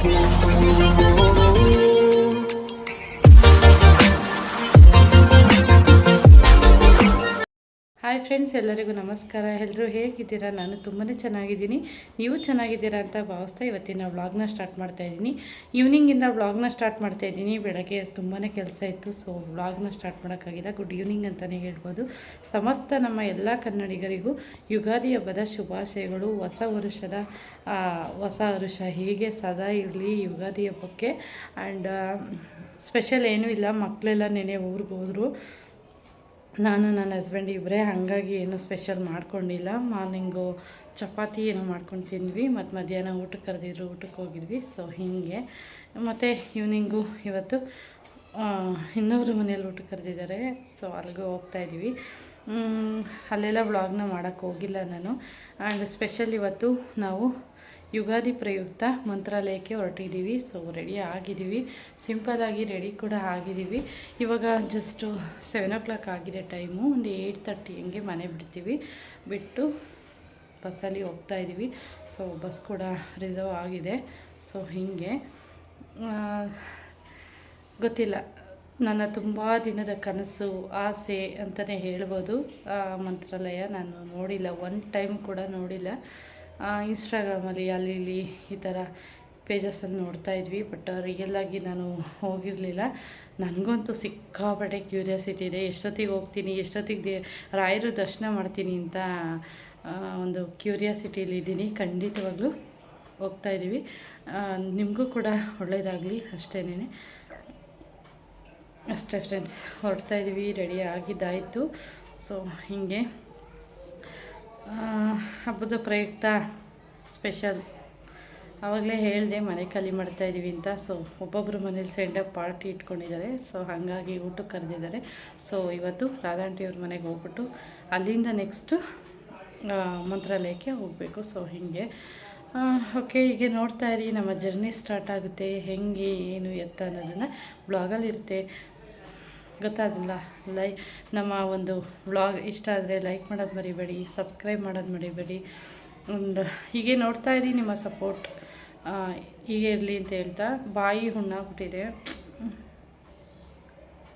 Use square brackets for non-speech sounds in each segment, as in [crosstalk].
Thank you. Hi friends, ಎಲ್ಲರಿಗೂ ನಮಸ್ಕಾರ. ಎಲ್ಲರೂ ಹೇಗಿದ್ದೀರಾ? ನಾನು ತುಂಬಾ ಚೆನ್ನಾಗಿದ್ದೀನಿ. ನೀವು ಚೆನ್ನಾಗಿದ್ದೀರಾ ಅಂತ ಭಾವಿಸ್ತಾ ಇವತ್ತಿನ ವ್ಲಾಗ್ನ ಸ್ಟಾರ್ಟ್ ಮಾಡ್ತಾ ಇದ್ದೀನಿ. ಈವ್ನಿಂಗಿಂದ ವ್ಲಾಗ್ನ ಸ್ಟಾರ್ಟ್ ಮಾಡ್ತಾ ಇದ್ದೀನಿ. ಬೆಳಗ್ಗೆ ತುಂಬಾ ಕೆಲಸ ಇತ್ತು, ಸೊ ವ್ಲಾಗ್ನ ಸ್ಟಾರ್ಟ್ ಮಾಡೋಕ್ಕಾಗಿಲ್ಲ. ಗುಡ್ ಈವ್ನಿಂಗ್ ಅಂತಲೇ ಹೇಳ್ಬೋದು. ಸಮಸ್ತ ನಮ್ಮ ಎಲ್ಲ ಕನ್ನಡಿಗರಿಗೂ ಯುಗಾದಿ ಹಬ್ಬದ ಶುಭಾಶಯಗಳು. ಹೊಸ ವರುಷದ ಹೊಸ ವರುಷ ಹೀಗೆ ಸದಾ ಇರಲಿ ಯುಗಾದಿ ಹಬ್ಬಕ್ಕೆ. ಆ್ಯಂಡ್ ಸ್ಪೆಷಲ್ ಏನೂ ಇಲ್ಲ. ಮಕ್ಕಳೆಲ್ಲ ನೆನೆ ಊರಿಗೆ ನಾನು ನನ್ನ ಹಸ್ಬೆಂಡ್ ಇಬ್ಬರೇ ಹಾಗಾಗಿ ಏನು ಸ್ಪೆಷಲ್ ಮಾಡ್ಕೊಂಡಿಲ್ಲ. ಮಾರ್ನಿಂಗು ಚಪಾತಿ ಏನೋ ಮಾಡ್ಕೊಂಡು ತಿಂದ್ವಿ ಮತ್ತು ಮಧ್ಯಾಹ್ನ ಊಟಕ್ಕೆ ಕರೆದಿದ್ರು ಊಟಕ್ಕೆ ಹೋಗಿದ್ವಿ ಸೊ ಹೀಗೆ. ಮತ್ತು ಈವ್ನಿಂಗು ಇವತ್ತು ಇನ್ನೊಬ್ರ ಮನೇಲಿ ಊಟಕ್ಕೆ ಕರೆದಿದ್ದಾರೆ ಸೊ ಅಲ್ಲಿಗೂ ಹೋಗ್ತಾ ಇದ್ದೀವಿ ಮ್, ಅಲ್ಲೆಲ್ಲ ವ್ಲಾಗ್ನ ಮಾಡೋಕ್ಕೆ ಹೋಗಿಲ್ಲ ನಾನು. ಆ್ಯಂಡ್ ಸ್ಪೆಷಲ್ ಇವತ್ತು ನಾವು ಯುಗಾದಿ ಪ್ರಯುಕ್ತ ಮಂತ್ರಾಲಯಕ್ಕೆ ಹೊರಟಿದ್ದೀವಿ. ಸೊ ರೆಡಿ ಆಗಿದ್ದೀವಿ. ಸಿಂಪಲಾಗಿ ರೆಡಿ ಕೂಡ ಆಗಿದ್ದೀವಿ. ಇವಾಗ ಜಸ್ಟು ಸೆವೆನ್ ಓ ಕ್ಲಾಕ್ ಆಗಿದೆ ಟೈಮು ಒಂದು ಏಯ್ಟ್ ತರ್ಟಿ ಹಂಗೆ ಮನೆ ಬಿಡ್ತೀವಿ. ಬಿಟ್ಟು ಬಸ್ಸಲ್ಲಿ ಹೋಗ್ತಾ ಇದ್ದೀವಿ. ಸೊ ಬಸ್ ಕೂಡ ರಿಸರ್ವ್ ಆಗಿದೆ. ಸೊ ಹೀಗೆ. ಗೊತ್ತಿಲ್ಲ. ನನ್ನ ತುಂಬ ದಿನದ ಕನಸು, ಆಸೆ ಅಂತಲೇ ಹೇಳ್ಬೋದು. ಮಂತ್ರಾಲಯ ನಾನು ನೋಡಿಲ್ಲ. ಒನ್ ಟೈಮ್ ಕೂಡ ನೋಡಿಲ್ಲ. ಇನ್ಸ್ಟಾಗ್ರಾಮಲ್ಲಿ ಅಲ್ಲಿ ಇಲ್ಲಿ ಈ ಥರ ಪೇಜಸಲ್ಲಿ ನೋಡ್ತಾ ಇದ್ವಿ ಬಟ್ ರಿಯಲ್ಲಾಗಿ ನಾನು ಹೋಗಿರಲಿಲ್ಲ. ನನಗಂತೂ ಸಿಕ್ಕಾಪಟ್ಟೆ ಕ್ಯೂರಿಯಾಸಿಟಿ ಇದೆ. ಎಷ್ಟೊತ್ತಿಗೆ ಹೋಗ್ತೀನಿ, ಎಷ್ಟೊತ್ತಿಗೆ ದೇ, ರಾಯರು ದರ್ಶನ ಮಾಡ್ತೀನಿ ಅಂತ ಒಂದು ಕ್ಯೂರಿಯಾಸಿಟಿಲಿ ಇದ್ದೀನಿ. ಖಂಡಿತವಾಗ್ಲೂ ಹೋಗ್ತಾ ಇದ್ದೀವಿ. ನಿಮಗೂ ಕೂಡ ಒಳ್ಳೆಯದಾಗಲಿ ಅಷ್ಟೇನೆ ಅಷ್ಟೇ ಫ್ರೆಂಡ್ಸ್ ಹೊರಡ್ತಾ ಇದ್ದೀವಿ ರೆಡಿ ಆಗಿದ್ದಾಯಿತು. ಸೊ ಹೀಗೆ. ಹಬ್ಬದ ಪ್ರಯುಕ್ತ ಸ್ಪೆಷಲ್. ಆವಾಗಲೇ ಹೇಳಿದೆ, ಮನೆ ಖಾಲಿ ಮಾಡ್ತಾ ಇದ್ದೀವಿ ಅಂತ. ಸೊ ಒಬ್ಬೊಬ್ಬರು ಮನೇಲಿ ಸೆಂಡಪ್ ಪಾರ್ಟಿ ಇಟ್ಕೊಂಡಿದ್ದಾರೆ. ಸೊ ಹಾಗಾಗಿ ಊಟಕ್ಕೆ ಕರೆದಿದ್ದಾರೆ. ಸೊ ಇವತ್ತು ರಾಧಾಂಟಿಯವ್ರ ಮನೆಗೆ ಹೋಗ್ಬಿಟ್ಟು ಅಲ್ಲಿಂದ ನೆಕ್ಸ್ಟು ಮಂತ್ರಾಲಯಕ್ಕೆ ಹೋಗಬೇಕು. ಸೊ ಹೀಗೆ. ಓಕೆ ಹೀಗೆ ನೋಡ್ತಾ ಇರಿ. ನಮ್ಮ ಜರ್ನಿ ಸ್ಟಾರ್ಟ್ ಆಗುತ್ತೆ. ಹೆಂಗೆ, ಏನು, ಎತ್ತ ಅನ್ನೋದನ್ನು ಬ್ಲಾಗಲ್ಲಿ ಇರುತ್ತೆ ಗೊತ್ತಾಗಲ್ಲ ಲೈ, ನಮ್ಮ ಒಂದು ವ್ಲಾಗ್ ಇಷ್ಟ ಆದರೆ ಲೈಕ್ ಮಾಡೋದು ಮರಿಬೇಡಿ, ಸಬ್ಸ್ಕ್ರೈಬ್ ಮಾಡೋದು ಮರಿಬೇಡಿ. ಒಂದು ಹೀಗೆ ನೋಡ್ತಾ ಇರಿ ನಿಮ್ಮ ಸಪೋರ್ಟ್. ಹೀಗೆ ಇರಲಿ ಅಂತ ಹೇಳ್ತಾ ಬಾಯಿ ಹುಣ್ಣಾಗ್ಬಿಟ್ಟಿದೆ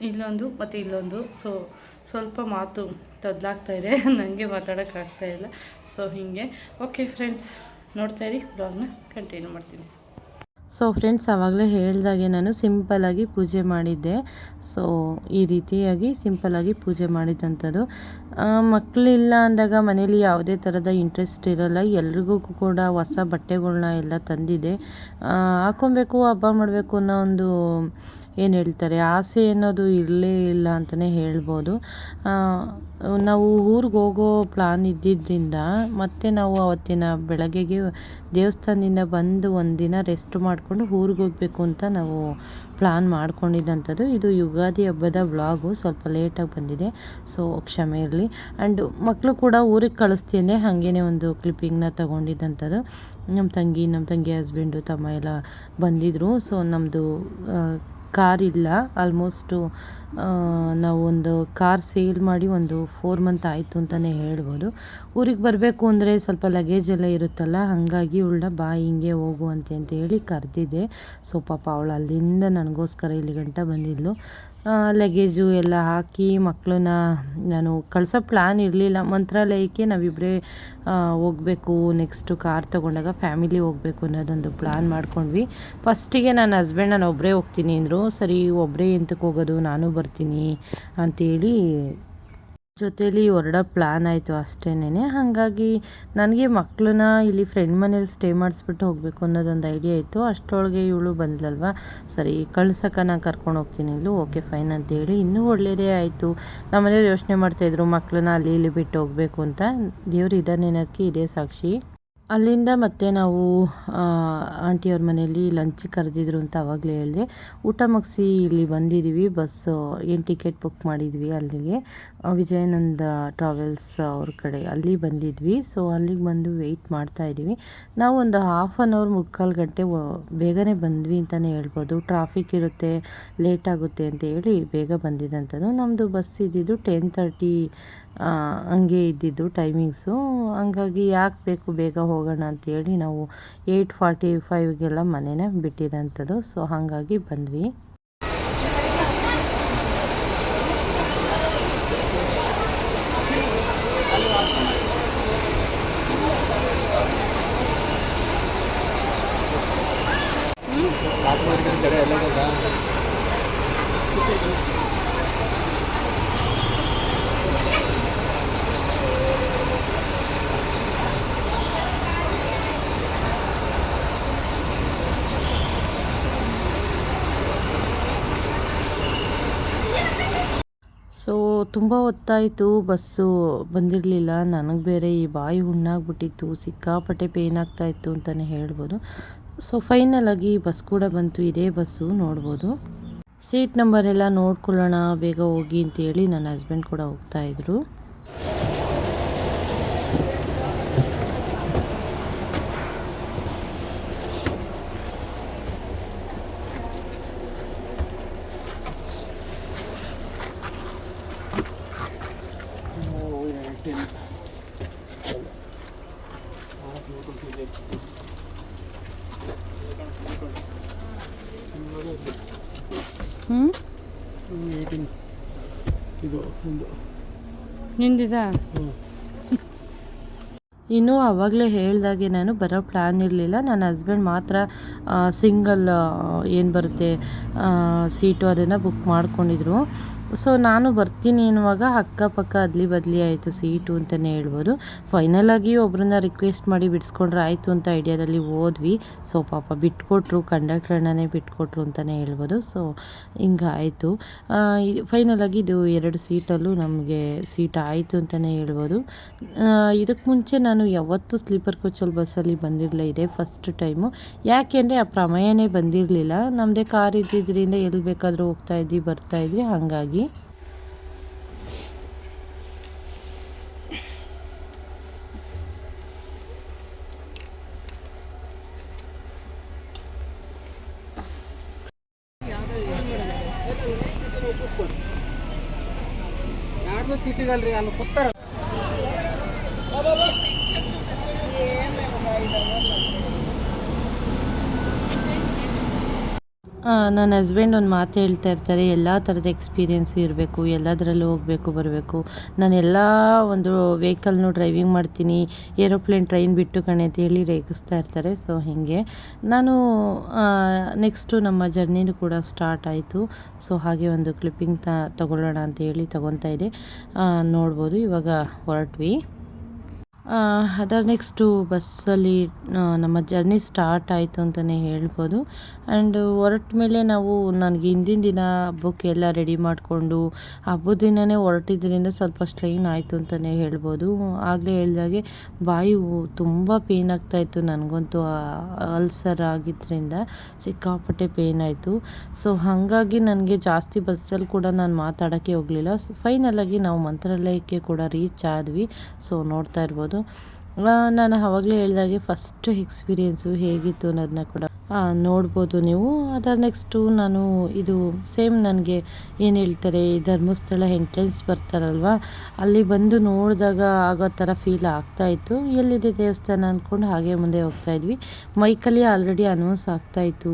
ಇಲ್ಲೊಂದು ಮತ್ತು ಇಲ್ಲೊಂದು. ಸೊ, ಸ್ವಲ್ಪ ಮಾತು ತೊದಲಾಗ್ತಾ ಇದೆ. [laughs] ನನಗೆ ಮಾತಾಡೋಕ್ಕಾಗ್ತಾ ಇಲ್ಲ. ಸೊ, ಹೀಗೆ. ಓಕೆ ಫ್ರೆಂಡ್ಸ್ ನೋಡ್ತಾ ಇರಿ ಬ್ಲಾಗ್ನ ಕಂಟಿನ್ಯೂ ಮಾಡ್ತೀನಿ. ಸೊ ಫ್ರೆಂಡ್ಸ್ ಆವಾಗಲೇ ಹೇಳಿದಾಗೆ ನಾನು ಸಿಂಪಲ್ಲಾಗಿ ಪೂಜೆ ಮಾಡಿದ್ದೆ. ಸೊ ಈ ರೀತಿಯಾಗಿ ಸಿಂಪಲ್ಲಾಗಿ ಪೂಜೆ ಮಾಡಿದಂಥದ್ದು. ಮಕ್ಕಳಿಲ್ಲ ಅಂದಾಗ ಮನೇಲಿ ಯಾವುದೇ ಥರದ ಇಂಟ್ರೆಸ್ಟ್ ಇರೋಲ್ಲ. ಎಲ್ರಿಗೂ ಕೂಡ ಹೊಸ ಬಟ್ಟೆಗಳನ್ನ ಎಲ್ಲ ತಂದಿದೆ. ಹಾಕೊಬೇಕು, ಹಬ್ಬ ಮಾಡಬೇಕು ಅನ್ನೋ ಒಂದು ಏನು ಹೇಳ್ತಾರೆ, ಆಸೆ ಅನ್ನೋದು ಇರಲೇ ಇಲ್ಲ ಅಂತಲೇ ಹೇಳ್ಬೋದು. ನಾವು ಊರಿಗೆ ಹೋಗೋ ಪ್ಲಾನ್ ಇದ್ದಿದ್ದರಿಂದ ಮತ್ತೆ ನಾವು ಅವತ್ತಿನ ಬೆಳಗ್ಗೆಗೆ ದೇವಸ್ಥಾನದಿಂದ ಬಂದು ಒಂದಿನ ರೆಸ್ಟ್ ಮಾಡಿಕೊಂಡು ಊರಿಗೆ ಹೋಗಬೇಕು ಅಂತ ನಾವು ಪ್ಲಾನ್ ಮಾಡ್ಕೊಂಡಿದ್ದಂಥದ್ದು. ಇದು ಯುಗಾದಿ ಹಬ್ಬದ ವ್ಲಾಗು ಸ್ವಲ್ಪ ಲೇಟಾಗಿ ಬಂದಿದೆ ಸೊ ಕ್ಷಮೆ ಇರಲಿ. ಆ್ಯಂಡ್ ಮಕ್ಕಳು ಕೂಡ ಊರಿಗೆ ಕಳಿಸ್ತೀನಿ. ಹಾಗೇ ಒಂದು ಕ್ಲಿಪ್ಪಿಂಗ್ನ ತೊಗೊಂಡಿದ್ದಂಥದ್ದು. ನಮ್ಮ ತಂಗಿ ನಮ್ಮ ತಂಗಿ ಹಸ್ಬೆಂಡು ತಮ್ಮ ಎಲ್ಲ ಬಂದಿದ್ದರು ಸೊ ನಮ್ಮದು ಕಾರ್ ಇಲ್ಲ ಆಲ್ಮೋಸ್ಟು ನಾವು ಒಂದು ಕಾರ್ ಸೇಲ್ ಮಾಡಿ ಒಂದು ಫೋರ್ ಮಂತ್ ಆಯಿತು ಅಂತಲೇ ಹೇಳ್ಬೋದು. ಊರಿಗೆ ಬರಬೇಕು ಅಂದರೆ ಸ್ವಲ್ಪ ಲಗೇಜ್ ಎಲ್ಲ ಇರುತ್ತಲ್ಲ, ಹಾಗಾಗಿ ಇವಳನ್ನ ಬಾ, ಹಿಂಗೆ ಹೋಗು ಅಂತೆ, ಅಂತ ಹೇಳಿ ಕರೆದಿದ್ದೆ. ಸೊ, ಪಾಪ ಅವಳು ಅಲ್ಲಿಂದ ನನಗೋಸ್ಕರ ಇಲ್ಲಿ ಗಂಟ ಬಂದಿದ್ಲು. ಲಗೇಜು ಎಲ್ಲ ಹಾಕಿ ಮಕ್ಕಳನ್ನ ನಾನು ಕಳಿಸೋ ಪ್ಲ್ಯಾನ್ ಇರಲಿಲ್ಲ. ಮಂತ್ರಾಲಯಕ್ಕೆ ನಾವಿಬ್ಬರೇ ಹೋಗಬೇಕು. ನೆಕ್ಸ್ಟು ಕಾರ್ ತೊಗೊಂಡಾಗ ಫ್ಯಾಮಿಲಿ ಹೋಗಬೇಕು ಅನ್ನೋದೊಂದು ಪ್ಲ್ಯಾನ್ ಮಾಡ್ಕೊಂಡ್ವಿ. ಫಸ್ಟಿಗೆ ನನ್ನ ಹಸ್ಬೆಂಡ್ ನಾನು ಒಬ್ಬರೇ ಹೋಗ್ತೀನಿ ಅಂದರು. ಸರಿ ಒಬ್ಬರೇ ಎಂತಕ್ಕೆ ಹೋಗೋದು? ನಾನು ಬರ್ತೀನಿ ಅಂತೇಳಿ ಜೊತೇಲಿ ಹೊರಡೋ ಪ್ಲ್ಯಾನ್ ಆಯಿತು ಅಷ್ಟೇನೆ ಹಾಗಾಗಿ ನನಗೆ ಮಕ್ಕಳನ್ನ ಇಲ್ಲಿ ಫ್ರೆಂಡ್ ಮನೇಲಿ ಸ್ಟೇ ಮಾಡಿಸ್ಬಿಟ್ಟು ಹೋಗಬೇಕು ಅನ್ನೋದೊಂದು ಐಡಿಯಾ ಇತ್ತು. ಅಷ್ಟರೊಳಗೆ ಇವಳು ಬಂದ್ಲಲ್ವ ಸರಿ, ಕಳ್ಸಕ್ಕೆ ನಾನು ಕರ್ಕೊಂಡು ಹೋಗ್ತೀನಿ ಇಲ್ಲೂ. ಓಕೆ ಫೈನ್ ಅಂತೇಳಿ. ಇನ್ನೂ ಒಳ್ಳೆಯದೇ ಆಯಿತು. ನಮ್ಮನೇಲಿ ಯೋಚನೆ ಮಾಡ್ತಾಯಿದ್ರು ಮಕ್ಕಳನ್ನ ಅಲ್ಲಿ ಇಲ್ಲಿ ಬಿಟ್ಟು ಹೋಗಬೇಕು ಅಂತ. ದೇವ್ರು ಇದ್ದಾನೇನೋದಕ್ಕೆ ಇದೇ ಸಾಕ್ಷಿ. ಅಲ್ಲಿಂದ ಮತ್ತೆ ನಾವು ಆಂಟಿಯವ್ರ ಮನೆಯಲ್ಲಿ ಲಂಚ್ ಕರೆದಿದ್ರು ಅಂತ ಆವಾಗಲೇ ಹೇಳಿದೆ. ಊಟ ಮುಗಿಸಿ ಇಲ್ಲಿ ಬಂದಿದ್ದೀವಿ ಬಸ್ಸು ಏನು ಟಿಕೆಟ್ ಬುಕ್ ಮಾಡಿದ್ವಿ ಅಲ್ಲಿಗೆ. ವಿಜಯಾನಂದ ಟ್ರಾವೆಲ್ಸ್ ಅವ್ರ ಕಡೆ ಅಲ್ಲಿ ಬಂದಿದ್ವಿ. ಸೊ ಅಲ್ಲಿಗೆ ಬಂದು ವೆಯ್ಟ್ ಮಾಡ್ತಾ ಇದ್ದೀವಿ. ನಾವು ಒಂದು ಹಾಫ್ ಆನ್ ಅವರ್ ಮುಕ್ಕಾಲು ಗಂಟೆ ಬೇಗನೆ ಬಂದ್ವಿ ಅಂತಲೇ ಹೇಳ್ಬೋದು. ಟ್ರಾಫಿಕ್ ಇರುತ್ತೆ ಲೇಟ್ ಆಗುತ್ತೆ ಅಂತ ಹೇಳಿ ಬೇಗ ಬಂದಿದ್ದಂಥದ್ದು ನಮ್ಮದು ಬಸ್ ಇದ್ದಿದ್ದು ಟೆನ್ ತರ್ಟಿ ಹಂಗೆ ಇದ್ದಿದ್ದು ಟೈಮಿಂಗ್ಸು ಹಂಗಾಗಿ ಯಾಕೆ ಬೇಕು ಬೇಗ ಹೋಗೋಣ ಅಂತೇಳಿ ನಾವು ಏಯ್ಟ್ ಫಾರ್ಟಿ ಫೈವ್ಗೆಲ್ಲ ಮನೆನೇ ಬಿಟ್ಟಿರೋಂಥದ್ದು. ಸೊ ಹಾಗಾಗಿ ಬಂದ್ವಿ ಸೊ ತುಂಬ ಹೊತ್ತಾಯಿತು, ಬಸ್ಸು ಬಂದಿರಲಿಲ್ಲ. ನನಗೆ ಬೇರೆ ಈ ಬಾಯಿ ಹುಣ್ಣಾಗ್ಬಿಟ್ಟಿತ್ತು, ಸಿಕ್ಕಾಪಟ್ಟೆ ಪೇಯ್ನ್ ಆಗ್ತಾಯಿತ್ತು ಅಂತಲೇ ಹೇಳ್ಬೋದು. ಸೊ ಫೈನಲಾಗಿ ಬಸ್ ಕೂಡ ಬಂತು, ಇದೇ ಬಸ್ಸು ನೋಡ್ಬೋದು. ಸೀಟ್ ನಂಬರ್ ಎಲ್ಲ ನೋಡ್ಕೊಳ್ಳೋಣ, ಬೇಗ ಹೋಗಿ ಅಂತೇಳಿ ನನ್ನ ಹಸ್ಬೆಂಡ್ ಕೂಡ ಹೋಗ್ತಾಯಿದ್ರು ಹ್ಞೂ ಇದು ಒಂದು ನಿಂದಿದಾ ಇನ್ನು ಆವಾಗಲೇ ಹೇಳ್ದಾಗೆ ನಾನು ಬರೋ ಪ್ಲ್ಯಾನ್ ಇರಲಿಲ್ಲ. ನನ್ನ ಹಸ್ಬೆಂಡ್ ಮಾತ್ರ ಸಿಂಗಲ್ ಏನು ಬರುತ್ತೆ ಸೀಟು ಅದನ್ನು ಬುಕ್ ಮಾಡ್ಕೊಂಡಿದ್ರು. ಸೊ ನಾನು ಬರ್ತೀನಿ ಅನ್ನುವಾಗ ಅಕ್ಕಪಕ್ಕ ಅದ್ಲಿ ಬದಲಿ ಆಯಿತು, ಸೀಟು ಅಂತಲೇ ಹೇಳ್ಬೋದು. ಫೈನಲಾಗಿ ಒಬ್ಬರನ್ನ ರಿಕ್ವೆಸ್ಟ್ ಮಾಡಿ ಬಿಡಿಸ್ಕೊಂಡ್ರೆ ಆಯಿತು ಅಂತ ಐಡಿಯಾದಲ್ಲಿ ಹೋದ್ವಿ. ಸೊ ಪಾಪ ಬಿಟ್ಕೊಟ್ರು ಅಣ್ಣನೇ ಬಿಟ್ಕೊಟ್ರು ಅಂತಲೇ ಹೇಳ್ಬೋದು. ಸೊ ಹಿಂಗಾಯಿತು. ಫೈನಲಾಗಿ ಇದು ಎರಡು ಸೀಟಲ್ಲೂ ನಮಗೆ ಸೀಟ್ ಆಯಿತು ಅಂತಲೇ ಹೇಳ್ಬೋದು. ಇದಕ್ಕೆ ಮುಂಚೆ ನಾನು ಯಾವತ್ತೂ ಸ್ಲೀಪರ್ ಕೋಚಲ್ಲಿ ಬಸ್ಸಲ್ಲಿ ಬಂದಿರಲಿಲ್ಲ ಇದೆ ಫಸ್ಟ್ ಟೈಮು ಯಾಕೆಂದರೆ ಆ ಪ್ರಮೇಯನೇ ಬಂದಿರಲಿಲ್ಲ. ನಮ್ಮದೇ ಕಾರ್ ಇದ್ದಿದ್ದರಿಂದ ಎಲ್ಲಿ ಬೇಕಾದರೂ ಹೋಗ್ತಾ ಇದ್ವಿ, ಬರ್ತಾ ಇದ್ವಿ ಹಾಗಾಗಿ ಯಾರ್ದು ಸೀಟಿಗಲ್ರಿ ಅಲ್ಲಿ ಕೂತಾರ ನನ್ನ ಹಸ್ಬೆಂಡ್ ಒಂದು ಮಾತು ಹೇಳ್ತಾ ಇರ್ತಾರೆ, ಎಲ್ಲ ಥರದ ಎಕ್ಸ್ಪೀರಿಯೆನ್ಸು ಇರಬೇಕು, ಎಲ್ಲದರಲ್ಲೂ ಹೋಗಬೇಕು, ಬರಬೇಕು. ನಾನು ಎಲ್ಲ ಒಂದು ವೆಹಿಕಲ್ನು ಡ್ರೈವಿಂಗ್ ಮಾಡ್ತೀನಿ ಏರೋಪ್ಲೇನ್ ಟ್ರೈನ್ ಬಿಟ್ಟು ಕಣೆ ಅಂತ ಹೇಳಿ ರೇಗಿಸ್ತಾ ಇರ್ತಾರೆ ಸೊ ಹೀಗೆ. ನಾನು ನೆಕ್ಸ್ಟು ನಮ್ಮ ಜರ್ನಿನೂ ಕೂಡ ಸ್ಟಾರ್ಟ್ ಆಯಿತು ಸೊ ಹಾಗೆ ಒಂದು ಕ್ಲಿಪ್ಪಿಂಗ್ ತ ತಗೊಳ್ಳೋಣ ಅಂತ ಹೇಳಿ ತಗೊತಾ ಇದೆ ನೋಡ್ಬೋದು ಇವಾಗ ಹೊರಟ್ವಿ. ಅದರ ನೆಕ್ಸ್ಟು ಬಸ್ಸಲ್ಲಿ ನಮ್ಮ ಜರ್ನಿ ಸ್ಟಾರ್ಟ್ ಆಯಿತು ಅಂತಲೇ ಹೇಳ್ಬೋದು. ಆ್ಯಂಡ್ ಹೊರಟ ಮೇಲೆ ನಾವು ನನಗೆ ಹಿಂದಿನ ದಿನ ಹಬ್ಬಕ್ಕೆಲ್ಲ ರೆಡಿ ಮಾಡಿಕೊಂಡು, ಹಬ್ಬದ ದಿನವೇ ಹೊರಟಿದ್ದರಿಂದ ಸ್ವಲ್ಪ ಸ್ಟ್ರೈನ್ ಆಯಿತು ಅಂತಲೇ ಹೇಳ್ಬೋದು. ಆಗಲೇ ಹೇಳಿದಾಗೆ ಬಾಯಿ ತುಂಬ ಪೇಯ್ನ್ ಆಗ್ತಾಯಿತ್ತು ನನಗಂತೂ ಅಲ್ಸರ್ ಆಗಿದ್ದರಿಂದ ಸಿಕ್ಕಾಪಟ್ಟೆ ಪೇಯ್ನ್ ಆಯಿತು. ಸೊ ಹಾಗಾಗಿ ನನಗೆ ಜಾಸ್ತಿ ಬಸ್ಸಲ್ಲಿ ಕೂಡ ನಾನು ಮಾತಾಡೋಕ್ಕೆ ಹೋಗಲಿಲ್ಲ. ಸೊ ಫೈನಲಾಗಿ ನಾವು ಮಂತ್ರಾಲಯಕ್ಕೆ ಕೂಡ ರೀಚ್ ಆದ್ವಿ. ಸೊ ನೋಡ್ತಾ ಇರ್ಬೋದು. ನಾನು ಆವಾಗಲೇ ಹೇಳ್ದಾಗೆ ಫಸ್ಟ್ ಎಕ್ಸ್ಪೀರಿಯೆನ್ಸು ಹೇಗಿತ್ತು ಅನ್ನೋದನ್ನ ಕೂಡ ನೋಡ್ಬೋದು ನೀವು. ಅದರ ನೆಕ್ಸ್ಟು ನಾನು ಇದು ಸೇಮ್ ನನಗೆ ಏನು ಹೇಳ್ತಾರೆ, ಈ ಧರ್ಮಸ್ಥಳ ಎಂಟ್ರೆನ್ಸ್ ಬರ್ತಾರಲ್ವ, ಅಲ್ಲಿ ಬಂದು ನೋಡಿದಾಗ ಆಗೋ ಥರ ಫೀಲ್ ಆಗ್ತಾಯಿತ್ತು ಎಲ್ಲಿದೆ ದೇವಸ್ಥಾನ ಅಂದ್ಕೊಂಡು ಹಾಗೆ ಮುಂದೆ ಹೋಗ್ತಾಯಿದ್ವಿ ಮೈಕಲ್ಲಿ ಆಲ್ರೆಡಿ ಅನೌನ್ಸ್ ಆಗ್ತಾಯಿತ್ತು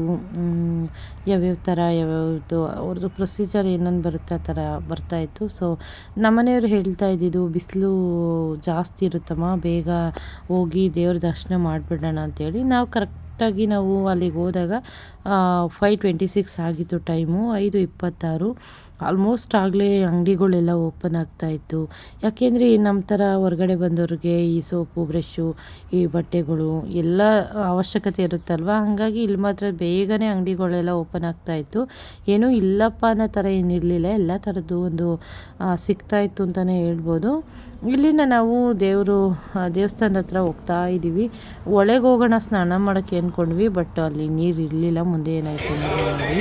ಯಾವ್ಯಾವ ಥರ, ಯಾವ್ಯಾವುದು ಅವ್ರದ್ದು ಪ್ರೊಸೀಜರ್ ಏನೇನು ಬರುತ್ತೆ ಆ ಥರ ಬರ್ತಾಯಿತ್ತು ಸೊ ನಮ್ಮನೆಯವ್ರು ಹೇಳ್ತಾ ಇದ್ದಿದ್ದು, ಬಿಸಿಲು ಜಾಸ್ತಿ ಇರುತ್ತಮ್ಮ, ಬೇಗ ಹೋಗಿ ದೇವ್ರ ದರ್ಶನ ಮಾಡಿಬಿಡೋಣ ಅಂತೇಳಿ. ನಾವು ಕರೆಕ್ಟಾಗಿ ನಾವು ಅಲ್ಲಿಗೆ ಹೋದಾಗ ಫೈವ್ ಟ್ವೆಂಟಿ ಸಿಕ್ಸ್ ಆಗಿತ್ತು ಟೈಮು ಐದು ಇಪ್ಪತ್ತಾರು. ಆಲ್ಮೋಸ್ಟ್ ಆಗಲೇ ಅಂಗಡಿಗಳೆಲ್ಲ ಓಪನ್ ಆಗ್ತಾಯಿತ್ತು ಯಾಕೆಂದರೆ ನಮ್ಮ ಥರ ಹೊರಗಡೆ ಬಂದವ್ರಿಗೆ ಈ ಸೋಪು ಬ್ರಷ್ಷು ಈ ಬಟ್ಟೆಗಳು ಎಲ್ಲ ಅವಶ್ಯಕತೆ ಇರುತ್ತಲ್ವ? ಹಾಗಾಗಿ ಇಲ್ಲಿ ಮಾತ್ರ ಬೇಗನೆ ಅಂಗಡಿಗಳೆಲ್ಲ ಓಪನ್ ಆಗ್ತಾಯಿತ್ತು ಏನೂ ಇಲ್ಲಪ್ಪ ಅನ್ನೋ ಥರ ಏನಿರಲಿಲ್ಲ ಎಲ್ಲ ಥರದ್ದು ಒಂದು ಸಿಗ್ತಾಯಿತ್ತು ಅಂತಲೇ ಹೇಳ್ಬೋದು. ಇಲ್ಲಿನ ನಾವು ದೇವರು ದೇವಸ್ಥಾನದ ಹತ್ರ ಹೋಗ್ತಾ ಇದ್ದೀವಿ ಒಳಗೆ ಹೋಗೋಣ, ಸ್ನಾನ ಮಾಡೋಕ್ಕೆ ಅಂದ್ಕೊಂಡ್ವಿ ಬಟ್ ಅಲ್ಲಿ ನೀರು ಇರಲಿಲ್ಲ ಮುಂದೆ ಏನಾಯಿತು ನೋಡಿ.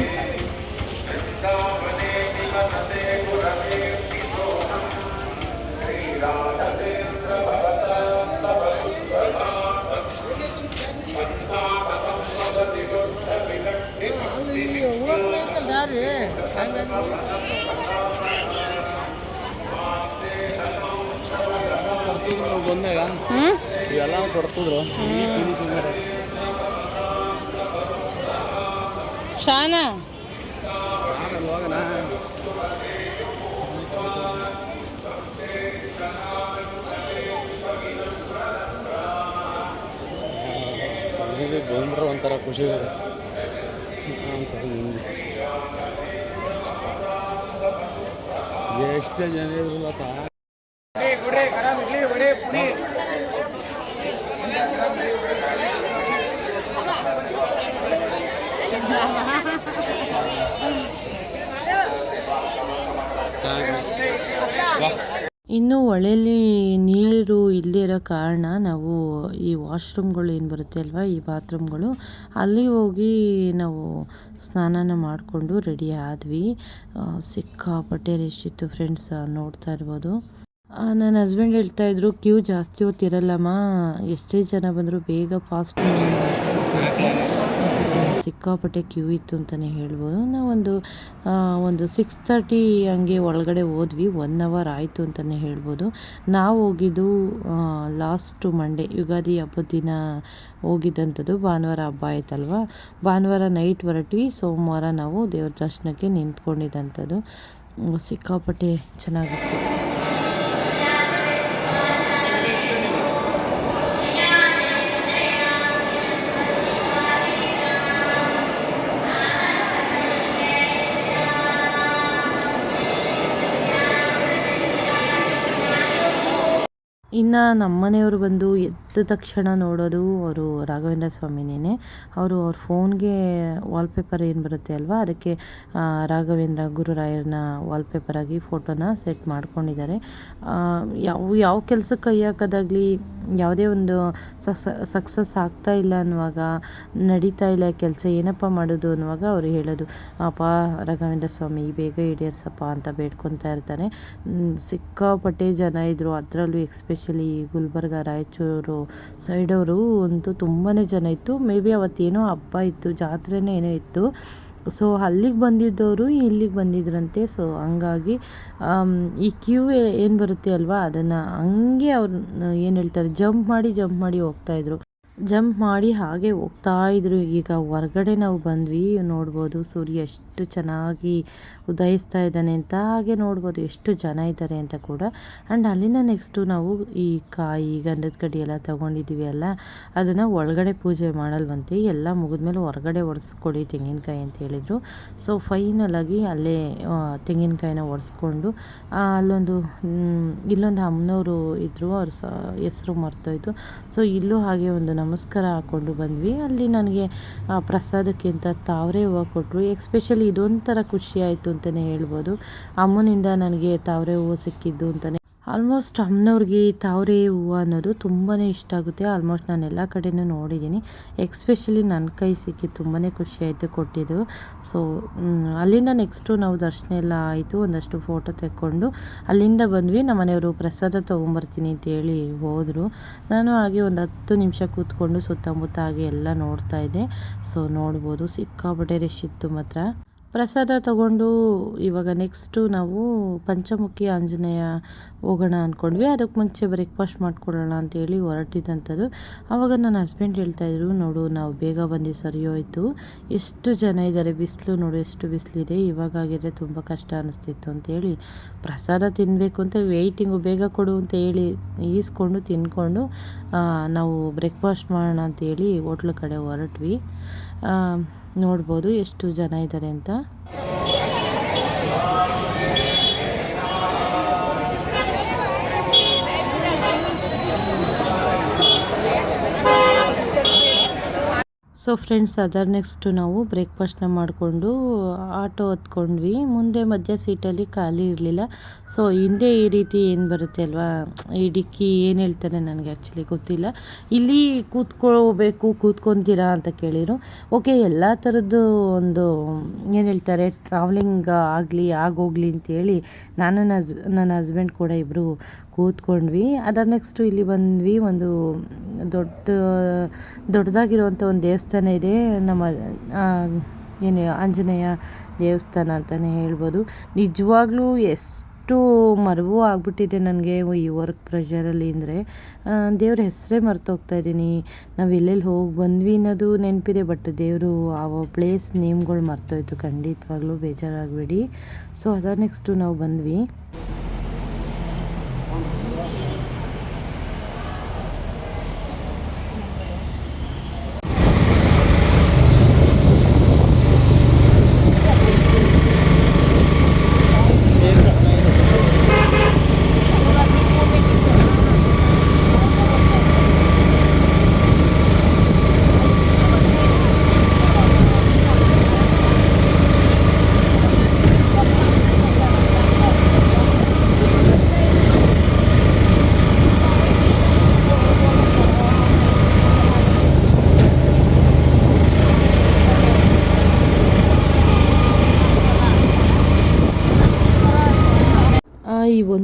ಬಂದಾಗ ಇವೆಲ್ಲ ಕೊಡ್ತಿದ್ರು. ಶಾನಾ ಹೋಗೋಣ ಬಂದ್ರೆ ಒಂಥರ ಖುಷಿ ಇದೆ ಎಷ್ಟೇ ಜನ ಇರಲಪ್ಪ ಇನ್ನು ಹೊಳೆಯಲ್ಲಿ ನೀರು ಇಲ್ಲದೇ ಇರೋ ಕಾರಣ ನಾವು ಈ ವಾಶ್ರೂಮ್ಗಳು ಏನು ಬರುತ್ತೆ ಅಲ್ವಾ, ಈ ಬಾತ್ರೂಮ್ಗಳು, ಅಲ್ಲಿ ಹೋಗಿ ನಾವು ಸ್ನಾನನ ಮಾಡಿಕೊಂಡು ರೆಡಿ ಆದ್ವಿ. ಸಿಕ್ಕಾಪಟ್ಟೆ ರಶ್ ಇತ್ತು ಫ್ರೆಂಡ್ಸ್, ನೋಡ್ತಾ ಇರ್ಬೋದು. ನನ್ನ ಹಸ್ಬೆಂಡ್ ಹೇಳ್ತಾ ಇದ್ರು, ಕ್ಯೂ ಜಾಸ್ತಿ ಹೊತ್ತಿರಲ್ಲಮ್ಮ, ಎಷ್ಟೇ ಜನ ಬಂದರೂ ಬೇಗ ಫಾಸ್ಟ್. ಸಿಕ್ಕಾಪಟ್ಟೆ ಕ್ಯೂ ಇತ್ತು ಅಂತಲೇ ಹೇಳ್ಬೋದು. ನಾವೊಂದು ಒಂದು ಸಿಕ್ಸ್ ತರ್ಟಿ ಹಂಗೆ ಒಳಗಡೆ ಹೋದ್ವಿ. ಒನ್ ಅವರ್ ಆಯಿತು ಅಂತಲೇ ಹೇಳ್ಬೋದು. ನಾವು ಹೋಗಿದ್ದು ಲಾಸ್ಟು ಮಂಡೇ ಯುಗಾದಿ ಹಬ್ಬದ ದಿನ ಹೋಗಿದ್ದಂಥದ್ದು ಭಾನುವಾರ ಹಬ್ಬ ಆಯ್ತಲ್ವ? ಭಾನುವಾರ ನೈಟ್ ಹೊರಟ್ವಿ. ಸೋಮವಾರ ನಾವು ದೇವ್ರ ದರ್ಶನಕ್ಕೆ ನಿಂತ್ಕೊಂಡಿದ್ದಂಥದ್ದು. ಸಿಕ್ಕಾಪಟ್ಟೆ ಚೆನ್ನಾಗಿತ್ತು. ಇನ್ನು ನಮ್ಮನೆಯವರು ಬಂದು ಎದ್ದ ತಕ್ಷಣ ನೋಡೋದು ಅವರು ರಾಘವೇಂದ್ರ ಸ್ವಾಮಿನೇ ಅವರು ಅವ್ರ ಫೋನ್ಗೆ ವಾಲ್ಪೇಪರ್ ಏನು ಬರುತ್ತೆ ಅಲ್ವಾ? ಅದಕ್ಕೆ ರಾಘವೇಂದ್ರ ಗುರುರಾಯರನ್ನ ವಾಲ್ಪೇಪರಾಗಿ ಫೋಟೋನ ಸೆಟ್ ಮಾಡ್ಕೊಂಡಿದ್ದಾರೆ. ಯಾವ ಯಾವ ಕೆಲಸಕ್ಕೆ ಕೈ ಹಾಕೋದಾಗಲಿ, ಯಾವುದೇ ಒಂದು ಸಕ್ಸ ಸಕ್ಸಸ್ ಆಗ್ತಾ ಇಲ್ಲ ಅನ್ನುವಾಗ, ನಡೀತಾ ಇಲ್ಲ ಕೆಲಸ, ಏನಪ್ಪ ಮಾಡೋದು ಅನ್ನುವಾಗ ಅವರು ಹೇಳೋದು, ಅಪ್ಪ, ರಾಘವೇಂದ್ರ ಸ್ವಾಮಿ, ಬೇಗ ಈಡೇರ್ಸಪ್ಪ ಅಂತ ಬೇಡ್ಕೊತಾ ಇರ್ತಾರೆ. ಸಿಕ್ಕಾಪಟ್ಟೆ ಜನ ಇದ್ದರು ಅದರಲ್ಲೂ ಎಕ್ಸ್ಪೆಷಲಿ ಗುಲ್ಬರ್ಗ, ರಾಯಚೂರು ಸೈಡವರು ಅಂತೂ ತುಂಬಾ ಜನ ಇತ್ತು. ಮೇ ಬಿ ಅವತ್ತೇನೋ ಹಬ್ಬ ಇತ್ತು, ಜಾತ್ರೆನೇ ಏನೋ ಇತ್ತು. ಸೊ ಅಲ್ಲಿಗೆ ಬಂದಿದ್ದವರು ಇಲ್ಲಿಗೆ ಬಂದಿದ್ರಂತೆ. ಸೊ ಹಂಗಾಗಿ ಈ ಕ್ಯೂ ಏನು ಬರುತ್ತೆ ಅಲ್ವಾ, ಅದನ್ನು ಹಂಗೆ ಅವ್ರು, ಏನು ಹೇಳ್ತಾರೆ, ಜಂಪ್ ಮಾಡಿ ಜಂಪ್ ಮಾಡಿ ಹೋಗ್ತಾಯಿದ್ರು ಜಂಪ್ ಮಾಡಿ ಹಾಗೆ ಹೋಗ್ತಾ ಇದ್ರು. ಈಗ ಹೊರಗಡೆ ನಾವು ಬಂದ್ವಿ, ನೋಡ್ಬೋದು ಸೂರ್ಯ ಎಷ್ಟು ಚೆನ್ನಾಗಿ ಉದಯಿಸ್ತಾ ಇದ್ದಾನೆ ಅಂತ, ಹಾಗೆ ನೋಡ್ಬೋದು ಎಷ್ಟು ಜನ ಇದ್ದಾರೆ ಅಂತ ಕೂಡ. ಆ್ಯಂಡ್ ಅಲ್ಲಿಂದ ನೆಕ್ಸ್ಟು ನಾವು ಈ ಕಾಯಿ, ಗಂಧದ ಕಡ್ಡಿ ಎಲ್ಲ ತೊಗೊಂಡಿದ್ದೀವಿ ಅಲ್ಲ, ಅದನ್ನು ಒಳಗಡೆ ಪೂಜೆ ಮಾಡಲ್ವಂತೆ. ಎಲ್ಲ ಮುಗಿದ್ಮೇಲೆ ಹೊರಗಡೆ ಒರೆಸ್ಕೊಡಿ ತೆಂಗಿನಕಾಯಿ ಅಂತ ಹೇಳಿದರು. ಸೊ ಫೈನಲಾಗಿ ಅಲ್ಲೇ ತೆಂಗಿನಕಾಯಿನ ಒರೆಸ್ಕೊಂಡು ಅಲ್ಲೊಂದು ಇಲ್ಲೊಂದು ಅಮ್ಮನವರು ಇದ್ದರು ಅವ್ರ ಸ, ಹೆಸರು ಮರ್ತೋಯ್ತು. ಸೊ ಇಲ್ಲೂ ಹಾಗೆ ಒಂದು ನಮಸ್ಕಾರ ಹಾಕ್ಕೊಂಡು ಬಂದ್ವಿ. ಅಲ್ಲಿ ನನಗೆ ಪ್ರಸಾದಕ್ಕಿಂತ ತಾವರೆ ಹೂವು ಕೊಟ್ಟರು ಎಕ್ಸ್ಪೆಷಲಿ ಇದೊಂಥರ ಖುಷಿ ಆಯಿತು ಅಂತಲೇ ಹೇಳ್ಬೋದು. ಅಮ್ಮನಿಂದ ನನಗೆ ತಾವರೆ ಹೂವು ಸಿಕ್ಕಿದ್ದು ಅಂತಲೇ. ಆಲ್ಮೋಸ್ಟ್ ಅಮ್ಮನವ್ರಿಗೆ ತಾವರೆ ಹೂವು ಅನ್ನೋದು ತುಂಬಾ ಇಷ್ಟ ಆಗುತ್ತೆ. ಆಲ್ಮೋಸ್ಟ್ ನಾನು ಎಲ್ಲ ಕಡೆನೂ ನೋಡಿದ್ದೀನಿ. ಎಕ್ಸ್ಪೆಷಲಿ ನನ್ನ ಕೈ ಸಿಕ್ಕಿ ತುಂಬಾ ಖುಷಿ ಆಯಿತು ಕೊಟ್ಟಿದ್ದು. ಸೊ ಅಲ್ಲಿಂದ ನೆಕ್ಸ್ಟು ನಾವು ದರ್ಶನ ಎಲ್ಲ ಆಯಿತು. ಒಂದಷ್ಟು ಫೋಟೋ ತೆಕ್ಕೊಂಡು ಅಲ್ಲಿಂದ ಬಂದ್ವಿ. ನಮ್ಮ ಮನೆಯವರು ಪ್ರಸಾದ ತೊಗೊಂಬರ್ತೀನಿ ಅಂತೇಳಿ ಹೋದರು. ನಾನು ಹಾಗೆ ಒಂದು ಹತ್ತು ನಿಮಿಷ ಕೂತ್ಕೊಂಡು ಸುತ್ತಮುತ್ತ ಹಾಗೆ ಎಲ್ಲ ನೋಡ್ತಾ ಇದ್ದೆ. ಸೊ, ನೋಡ್ಬೋದು. ಸಿಕ್ಕಾಪಟ್ಟೆ ರಶ್ ಇತ್ತು ಮಾತ್ರ. ಪ್ರಸಾದ ತಗೊಂಡು ಇವಾಗ ನೆಕ್ಸ್ಟು ನಾವು ಪಂಚಮುಖಿ ಆಂಜನೇಯ ಹೋಗೋಣ ಅಂದ್ಕೊಂಡ್ವಿ ಅದಕ್ಕೆ ಮುಂಚೆ ಬ್ರೇಕ್ಫಾಸ್ಟ್ ಮಾಡ್ಕೊಳ್ಳೋಣ ಅಂತೇಳಿ ಹೊರಟಿದ್ದಂಥದ್ದು ಆವಾಗ ನನ್ನ ಹಸ್ಬೆಂಡ್ ಹೇಳ್ತಾಯಿದ್ರು ನೋಡು, ನಾವು ಬೇಗ ಬಂದು ಸರಿ ಹೋಯಿತು. ಎಷ್ಟು ಜನ ಇದ್ದಾರೆ ಬಿಸಿಲು ನೋಡು, ಎಷ್ಟು ಬಿಸಿಲಿದೆ. ಇವಾಗಾಗಿದ್ರೆ ತುಂಬ ಕಷ್ಟ ಅನ್ನಿಸ್ತಿತ್ತು ಅಂತೇಳಿ ಪ್ರಸಾದ ತಿನ್ನಬೇಕು ಅಂತ ವೆಯ್ಟಿಂಗು ಬೇಗ ಕೊಡು ಅಂತ ಹೇಳಿ ಈಸ್ಕೊಂಡು ತಿನ್ಕೊಂಡು ನಾವು ಬ್ರೇಕ್ಫಾಸ್ಟ್ ಮಾಡೋಣ ಅಂತೇಳಿ ಹೋಟ್ಲು ಕಡೆ ಹೊರಟ್ವಿ. ನೋಡ್ಬೋದು ಎಷ್ಟು ಜನ ಇದ್ದಾರೆ ಅಂತ. ಸೊ ಫ್ರೆಂಡ್ಸ್ ಅದರ್ ನೆಕ್ಸ್ಟು ನಾವು ಬ್ರೇಕ್ಫಾಸ್ಟ್ನ ಮಾಡಿಕೊಂಡು, ಆಟೋ ಹತ್ಕೊಂಡ್ವಿ. ಮುಂದೆ ಮಧ್ಯ ಸೀಟಲ್ಲಿ ಖಾಲಿ ಇರಲಿಲ್ಲ. ಸೊ ಹಿಂದೆ ಈ ರೀತಿ ಏನು ಬರುತ್ತೆ ಅಲ್ವಾ? ಈ ಡಿಕ್ಕಿ ಏನು ಹೇಳ್ತಾರೆ ನನಗೆ ಆ್ಯಕ್ಚುಲಿ ಗೊತ್ತಿಲ್ಲ. ಇಲ್ಲಿ ಕೂತ್ಕೋಬೇಕು ಕೂತ್ಕೊತೀರಾ ಅಂತ ಕೇಳಿದರು. ಓಕೆ ಎಲ್ಲ ಥರದ್ದು ಒಂದು, ಏನು ಹೇಳ್ತಾರೆ ಟ್ರಾವ್ಲಿಂಗ್ ಆಗಲಿ, ಆಗೋಗ್ಲಿ ಅಂತೇಳಿ ನಾನು ನನ್ನ ಹಸ್ ನನ್ನ ಹಸ್ಬೆಂಡ್ ಕೂಡ ಇಬ್ಬರು ಕೂತ್ಕೊಂಡ್ವಿ. ಅದಾದ ನೆಕ್ಸ್ಟು ಇಲ್ಲಿ ಬಂದ್ವಿ, ಒಂದು ದೊಡ್ಡ ದೊಡ್ಡದಾಗಿರುವಂಥ ಒಂದು ದೇವಸ್ಥಾನ ಇದೆ. ನಮ್ಮ ಏನು ಆಂಜನೇಯ ದೇವಸ್ಥಾನ ಅಂತಲೇ ಹೇಳ್ಬೋದು. ನಿಜವಾಗ್ಲೂ ಎಷ್ಟು ಮರವು ಆಗ್ಬಿಟ್ಟಿದೆ ನನಗೆ ಈ ವರ್ಕ್ ಪ್ರೆಷರಲ್ಲಿ ಅಂದರೆ. ದೇವ್ರ ಹೆಸರೇ ಮರ್ತೋಗ್ತಾ ಇದ್ದೀನಿ. ನಾವು ಎಲ್ಲೆಲ್ಲಿ ಹೋಗಿ ಬಂದ್ವಿ ಅನ್ನೋದು ನೆನಪಿದೆ ಬಟ್ ದೇವರು ಆ ಪ್ಲೇಸ್ ನೇಮ್ಗಳು ಮರ್ತೋಯ್ತು. ಖಂಡಿತವಾಗ್ಲೂ ಬೇಜಾರಾಗಬೇಡಿ. ಸೊ ಅದ ನೆಕ್ಸ್ಟು ನಾವು ಬಂದ್ವಿ.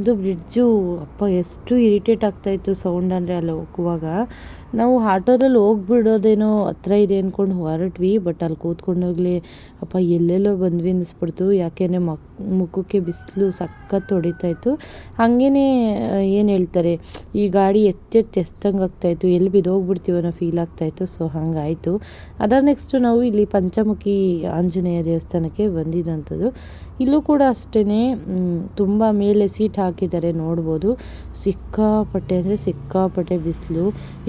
ಒಂದು ಬ್ರಿಡ್ಜು. ಅಪ್ಪ, ಎಷ್ಟು ಇರಿಟೇಟ್ ಆಗ್ತಾಯಿತ್ತು ಸೌಂಡ್ ಅಂದರೆ ಅಲ್ಲಿ ಹೋಗುವಾಗ. ನಾವು ಆಟೋದಲ್ಲಿ ಹೋಗ್ಬಿಡೋದೇನೋ ಹತ್ರ ಇದೆ ಅಂದ್ಕೊಂಡು ಹೊರಟ್ವಿ, ಬಟ್ ಅಲ್ಲಿ ಕೂತ್ಕೊಂಡೋಗ್ಲಿ ಅಪ್ಪ, ಎಲ್ಲೆಲ್ಲೋ ಬಂದ್ವಿ ಅನ್ನಿಸ್ಬಿಡ್ತು ಯಾಕೆಂದರೆ ಮಕ್, ಮುಖಕ್ಕೆ ಬಿಸಿಲು ಸಖತ್ ಹೊಡಿತಾಯಿತ್ತು ಹಾಗೇ ಏನು ಹೇಳ್ತಾರೆ, ಈ ಗಾಡಿ ಎತ್ತೆತ್ತು ಎಸ್ತಂಗೆ ಆಗ್ತಾಯಿತ್ತು ಎಲ್ಲಿ ಬಿದ್ದೋಗ್ಬಿಡ್ತೀವೋ ಅನ್ನೋ ಫೀಲ್ ಆಗ್ತಾಯಿತ್ತು ಸೊ ಹಾಗಾಯಿತು. ಅದಾದ ನೆಕ್ಸ್ಟು ನಾವು ಇಲ್ಲಿ ಪಂಚಮುಖಿ ಆಂಜನೇಯ ದೇವಸ್ಥಾನಕ್ಕೆ ಬಂದಿದ್ದಂಥದ್ದು ಇಲ್ಲೂ ಕೂಡ ಅಷ್ಟೇ ತುಂಬ ಮೇಲೆ ಸೀಟ್ ಹಾಕಿದ್ದಾರೆ ನೋಡ್ಬೋದು. ಸಿಕ್ಕಾಪಟ್ಟೆ ಅಂದರೆ ಸಿಕ್ಕಾಪಟ್ಟೆ ಬಿಸಿಲು.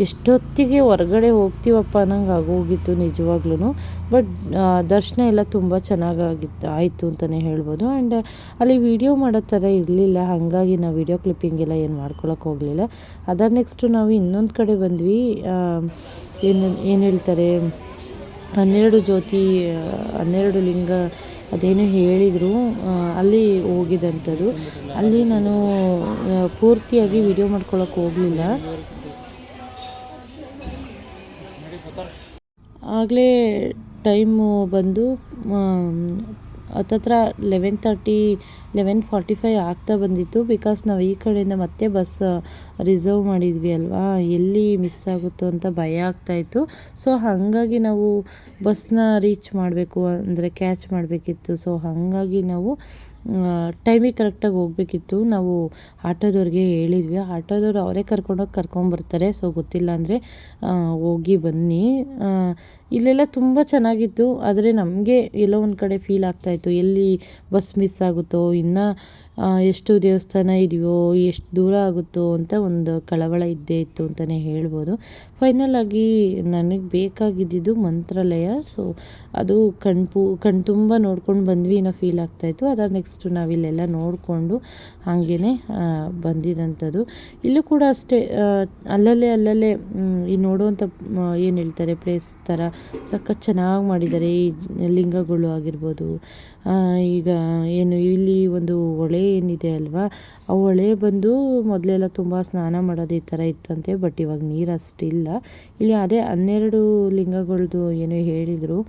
ಎಷ್ಟೊತ್ತಿಗೆ ಹೊರಗಡೆ ಹೋಗ್ತೀವಪ್ಪ ಅನ್ನಂಗೆ ಆಗೋಗಿತ್ತು ನಿಜವಾಗ್ಲೂ ಬಟ್ ದರ್ಶನ ಎಲ್ಲ ತುಂಬ ಚೆನ್ನಾಗಾಗಿತ್ತು ಆಯಿತು ಅಂತಲೇ ಹೇಳ್ಬೋದು. ಆ್ಯಂಡ್ ಅಲ್ಲಿ ವಿಡಿಯೋ ಮಾಡೋ ಥರ ಇರಲಿಲ್ಲ. ಹಾಗಾಗಿ ನಾವು ವಿಡಿಯೋ ಕ್ಲಿಪ್ಪಿಂಗ್ ಎಲ್ಲ ಏನು ಮಾಡ್ಕೊಳಕ್ಕೆ ಹೋಗಲಿಲ್ಲ. ಅದರ ನೆಕ್ಸ್ಟು ನಾವು ಇನ್ನೊಂದು ಕಡೆ ಬಂದ್ವಿ. ಏನು ಏನು ಹೇಳ್ತಾರೆ? ಹನ್ನೆರಡು ಜ್ಯೋತಿ ಹನ್ನೆರಡು ಲಿಂಗ ಅದೇನೋ ಹೇಳಿದರು ಅಲ್ಲಿ ಹೋಗಿದ್ದಂಥದ್ದು. ಅಲ್ಲಿ ನಾನು ಪೂರ್ತಿಯಾಗಿ ವಿಡಿಯೋ ಮಾಡ್ಕೊಳಕ್ಕೆ ಹೋಗಲಿಲ್ಲ. ಆಗಲೇ ಟೈಮು ಬಂದು ಹತ್ತತ್ರ eleven thirty eleven forty five ಆಗ್ತಾ ಬಂದಿತ್ತು. ಬಿಕಾಸ್ ನಾವು ಈ ಕಡೆಯಿಂದ ಮತ್ತೆ ಬಸ್ ರಿಸರ್ವ್ ಮಾಡಿದ್ವಿ ಅಲ್ವಾ? ಎಲ್ಲಿ ಮಿಸ್ ಆಗುತ್ತೋ ಅಂತ ಭಯ ಆಗ್ತಾಯಿತ್ತು ಸೊ ಹಾಗಾಗಿ ನಾವು ಬಸ್ನ ರೀಚ್ ಮಾಡಬೇಕು ಅಂದರೆ ಕ್ಯಾಚ್ ಮಾಡಬೇಕಿತ್ತು. ಸೊ ಹಾಗಾಗಿ ನಾವು ಟೈಮಿಗೆ ಕರೆಕ್ಟಾಗಿ ಹೋಗಬೇಕಿತ್ತು. ನಾವು ಆಟೋದವ್ರಿಗೆ ಹೇಳಿದ್ವಿ. ಆಟೋದವ್ರು ಅವರೇ ಕರ್ಕೊಂಡೋಗಿ ಕರ್ಕೊಂಬರ್ತಾರೆ ಸೊ ಗೊತ್ತಿಲ್ಲ ಅಂದರೆ ಹೋಗಿ ಬನ್ನಿ. ಇಲ್ಲೆಲ್ಲ ತುಂಬ ಚೆನ್ನಾಗಿತ್ತು. ಆದರೆ ನಮಗೆ ಎಲ್ಲೋ ಒಂದು ಕಡೆ ಫೀಲ್ ಆಗ್ತಾಯಿತ್ತು ಎಲ್ಲಿ ಬಸ್ ಮಿಸ್ ಆಗುತ್ತೋ, ಇನ್ನು ಎಷ್ಟು ದೇವಸ್ಥಾನ ಇದೆಯೋ, ಎಷ್ಟು ದೂರ ಆಗುತ್ತೋ ಅಂತ ಒಂದು ಕಳವಳ ಇದ್ದೇ ಇತ್ತು ಅಂತಲೇ ಹೇಳ್ಬೋದು. ಫೈನಲ್ ಆಗಿ ನನಗೆ ಬೇಕಾಗಿದ್ದಿದ್ದು ಮಂತ್ರಾಲಯ. ಸೊ ಅದು ಕಣ್ಪು ಕಣ್ತುಂಬ ನೋಡ್ಕೊಂಡು ಬಂದ್ವಿ ಅನ್ನೋ ಫೀಲ್ ಆಗ್ತಾಯಿತ್ತು ಅದಾದ ನೆಕ್ಸ್ಟು ನಾವಿಲ್ಲೆಲ್ಲ ನೋಡಿಕೊಂಡು ಹಾಗೇ ಬಂದಿದ್ದಂಥದ್ದು ಇಲ್ಲೂ ಕೂಡ ಅಷ್ಟೇ ಅಲ್ಲಲ್ಲೇ ಅಲ್ಲಲ್ಲೇ ಈ ನೋಡುವಂಥ ಏನು ಹೇಳ್ತಾರೆ ಪ್ಲೇಸ್ ಥರ ಸಖತ್ ಚೆನ್ನಾಗಿ ಮಾಡಿದ್ದಾರೆ. ಈ ಲಿಂಗಗಳು ಆಗಿರ್ಬೋದು ಈಗ ಏನು ಇಲ್ಲಿ ಒಂದು ಹೊಳೆ ಏನಿದೆ ಅಲ್ವಾ, ಆ ಹೊಳೆ ಬಂದು ಮೊದಲೆಲ್ಲ ತುಂಬ ಸ್ನಾನ ಮಾಡೋದು ಈ ಥರ ಇತ್ತಂತೆ, ಬಟ್ ಇವಾಗ ನೀರು ಅಷ್ಟಿಲ್ಲ. ಇಲ್ಲಿ ಅದೇ ಹನ್ನೆರಡು ಲಿಂಗಗಳದ್ದು ಏನೋ ಹೇಳಿದರು.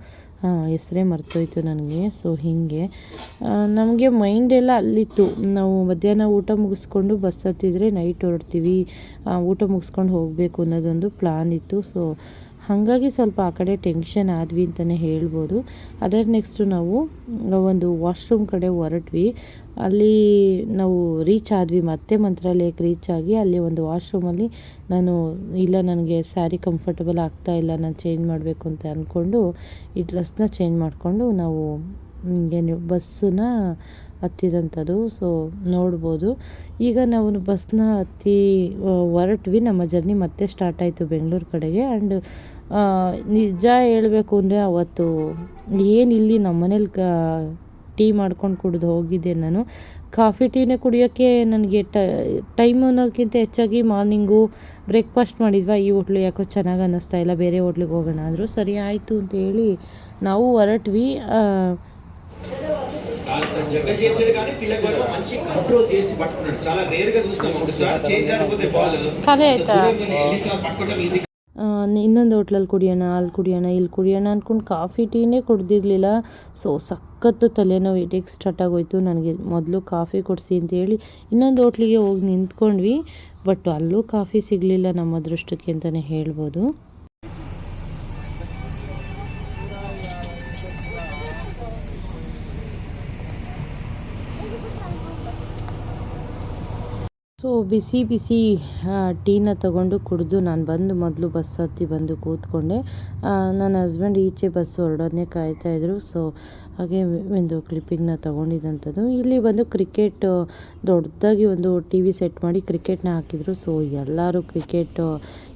ಹೆಸರೇ ಮರ್ತೋಯ್ತು ನನಗೆ, ಸೊ ಹೀಗೆ. ನಮಗೆ ಮೈಂಡ್ ಎಲ್ಲ ಅಲ್ಲಿತ್ತು. ನಾವು ಮಧ್ಯಾಹ್ನ ಊಟ ಮುಗಿಸ್ಕೊಂಡು ಬಸ್ ಹತ್ತಿದ್ರೆ ನೈಟ್ ಹೊರಡ್ತೀವಿ. ಊಟ ಮುಗಿಸ್ಕೊಂಡು ಹೋಗಬೇಕು ಅನ್ನೋದೊಂದು ಪ್ಲಾನ್ ಇತ್ತು. ಸೊ ಹಾಗಾಗಿ ಸ್ವಲ್ಪ ಆ ಕಡೆ ಟೆನ್ಷನ್ ಆದ್ವಿ ಅಂತಲೇ ಹೇಳ್ಬೋದು. ಅದರ ನೆಕ್ಸ್ಟು ನಾವು ಒಂದು ವಾಶ್ರೂಮ್ ಕಡೆ ಹೊರಟ್ವಿ. ಅಲ್ಲಿ ನಾವು ರೀಚ್ ಆದ್ವಿ, ಮತ್ತೆ ಮಂತ್ರಾಲಯಕ್ಕೆ ರೀಚ್ ಆಗಿ ಅಲ್ಲಿ ಒಂದು ವಾಶ್ರೂಮಲ್ಲಿ ನಾನು, ಇಲ್ಲ ನನಗೆ ಸ್ಯಾರಿ ಕಂಫರ್ಟಬಲ್ ಆಗ್ತಾ ಇಲ್ಲ, ನಾನು ಚೇಂಜ್ ಮಾಡಬೇಕು ಅಂತ ಅಂದ್ಕೊಂಡು ಈ ಡ್ರೆಸ್ನ ಚೇಂಜ್ ಮಾಡಿಕೊಂಡು ನಾವು ಏನು ಬಸ್ಸನ್ನ ಹತ್ತಿದಂಥದ್ದು. ಸೊ, ನೋಡ್ಬೋದು. ಈಗ ನಾವು ಬಸ್ನ ಹತ್ತಿ ಹೊರಟ್ವಿ. ನಮ್ಮ ಜರ್ನಿ ಮತ್ತೆ ಸ್ಟಾರ್ಟ್ ಆಯಿತು ಬೆಂಗಳೂರು ಕಡೆಗೆ. ಆ್ಯಂಡ್ ನಿಜ ಹೇಳಬೇಕು ಅಂದರೆ ಅವತ್ತು ಏನು ಇಲ್ಲಿ ನಮ್ಮ ಮನೇಲಿ ಕ ಟೀ ಮಾಡ್ಕೊಂಡು ಕುಡಿದು ಹೋಗಿದ್ದೆ ನಾನು ಕಾಫಿ ಟೀನೇ ಕುಡಿಯೋಕ್ಕೆ ನನಗೆ ಟೈಮ್ ಅನ್ನೋದಕ್ಕಿಂತ ಹೆಚ್ಚಾಗಿ ಮಾರ್ನಿಂಗು ಬ್ರೇಕ್ಫಾಸ್ಟ್ ಮಾಡಿದ್ವಾ ಈ ಹೋಟ್ಲು ಯಾಕೋ ಚೆನ್ನಾಗಿ ಅನ್ನಿಸ್ತಾ ಇಲ್ಲ ಬೇರೆ ಹೋಟ್ಲಿಗೆ ಹೋಗೋಣ ಅಂದರು ಸರಿ ಆಯಿತು ಅಂತ ಹೇಳಿ ನಾವು ಹೊರಟ್ವಿ ಆ, జగ చేసాడు కానీ తిలక్ వర్మ మంచి కంట్రోల్ చేసి పట్టుకున్నాడు చాలా రేర్ గా చూస్తాం ఒకసారి చేంజ్ అయిపోతే బాల్ ಖಾಲಿ ಆಯ್ತಾ పట్టుకోవడం ఈజీ ಆ, ಇನ್ನೊಂದು ಹೋಟ್ಲಲ್ಲಿ ಕುಡಿಯೋಣ ಅಲ್ಲಿ ಕುಡಿಯೋಣ ಇಲ್ಲಿ ಕುಡಿಯೋಣ ಅಂದ್ಕೊಂಡು ಕಾಫಿ, ಟೀನೇ ಕುಡ್ದಿರಲಿಲ್ಲ. ಸೊ ಸಖತ್ತು ತಲೆನೋವು ಹೆಡೇಕ್ ಸ್ಟಾರ್ಟ್ ಆಗೋಯ್ತು. ನನಗೆ ಮೊದಲು ಕಾಫಿ ಕೊಡಿಸಿ ಅಂತೇಳಿ ಇನ್ನೊಂದು ಹೋಟ್ಲಿಗೆ ಹೋಗಿ ನಿಂತ್ಕೊಂಡ್ವಿ. ಬಟ್ ಅಲ್ಲೂ ಕಾಫಿ ಸಿಗಲಿಲ್ಲ ನಮ್ಮ ಅದೃಷ್ಟಕ್ಕೆ ಅಂತಲೇ ಹೇಳ್ಬೋದು. ಸೊ ಬಿಸಿ ಬಿಸಿ ಟೀನ ತಗೊಂಡು ಕುಡಿದು ನಾನು ಬಂದು ಮೊದಲು ಬಸ್ ಹತ್ತಿ ಬಂದು ಕೂತ್ಕೊಂಡೆ. ನನ್ನ ಹಸ್ಬೆಂಡ್ ಈಚೆ ಬಸ್ ಹೊರಡೋದನ್ನೇ ಕಾಯ್ತಾಯಿದ್ರು ಸೊ ಹಾಗೆ ಒಂದು ಕ್ಲಿಪ್ಪಿಂಗ್ನ ತೊಗೊಂಡಿದ್ದಂಥದ್ದು. ಇಲ್ಲಿ ಬಂದು ಕ್ರಿಕೆಟ್ ದೊಡ್ಡದಾಗಿ ಒಂದು ಟಿ ವಿ ಸೆಟ್ ಮಾಡಿ ಕ್ರಿಕೆಟ್ನ ಹಾಕಿದ್ರು. ಸೊ ಎಲ್ಲರೂ ಕ್ರಿಕೆಟ್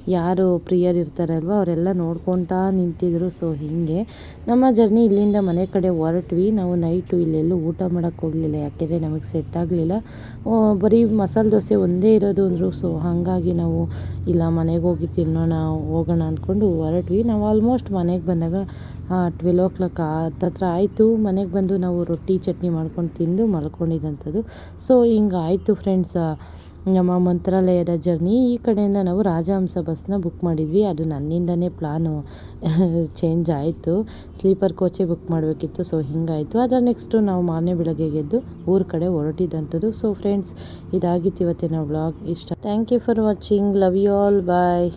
ಯಾರು ಪ್ರಿಯರ್ ಇರ್ತಾರಲ್ವ, ಅವರೆಲ್ಲ ನೋಡ್ಕೊತಾ ನಿಂತಿದ್ರು. ಸೊ ಹೀಗೆ ನಮ್ಮ ಜರ್ನಿ ಇಲ್ಲಿಂದ ಮನೆ ಕಡೆ ಹೊರಟ್ವಿ. ನಾವು ನೈಟು ಇಲ್ಲೆಲ್ಲೂ ಊಟ ಮಾಡೋಕ್ಕೆ ಹೋಗಲಿಲ್ಲ, ಯಾಕೆಂದರೆ ನಮಗೆ ಸೆಟ್ ಆಗಲಿಲ್ಲ. ಬರೀ ಮಸಾಲೆ ದೋಸೆ ಒಂದೇ ಇರೋದು ಅಂದರು. ಸೊ ಹಾಗಾಗಿ ನಾವು, ಇಲ್ಲ, ಮನೆಗೆ ಹೋಗಿ ತಿನ್ನೋಣ, ಹೋಗೋಣ ಅಂದ್ಕೊಂಡು ಹೊರಟ್ವಿ. ನಾವು ಆಲ್ಮೋಸ್ಟ್ ಮನೆಗೆ ಬಂದಾಗ ಟ್ವೆಲ್ ಓ ಕ್ಲಾಕ್ ಹತ್ತತ್ರ ಆಯಿತು. ಮನೆಗೆ ಬಂದು ನಾವು ರೊಟ್ಟಿ, ಚಟ್ನಿ ಮಾಡ್ಕೊಂಡು ತಿಂದು ಮಲ್ಕೊಂಡಿದ್ದಂಥದ್ದು. ಸೊ ಹಿಂಗಾಯಿತು ಫ್ರೆಂಡ್ಸ್ ನಮ್ಮ ಮಂತ್ರಾಲಯದ ಜರ್ನಿ. ಈ ಕಡೆಯಿಂದ ನಾವು ರಾಜಹಂಸ ಬಸ್ನ ಬುಕ್ ಮಾಡಿದ್ವಿ. ಅದು ನನ್ನಿಂದನೇ ಪ್ಲಾನು ಚೇಂಜ್ ಆಯಿತು. ಸ್ಲೀಪರ್ ಕೋಚೆ ಬುಕ್ ಮಾಡಬೇಕಿತ್ತು. ಸೊ ಹಿಂಗಾಯಿತು. ಅದರ ನೆಕ್ಸ್ಟು ನಾವು ಮಾರನೇ ಬೆಳಗ್ಗೆ ಗೆದ್ದು ಊರ ಕಡೆ ಹೊರಟಿದ್ದಂಥದ್ದು ಸೊ ಫ್ರೆಂಡ್ಸ್ ಇದಾಗಿತ್ತು ಇವತ್ತಿನ ವ್ಲಾಗ್ ಇಷ್ಟ. Thank you for watching love you all bye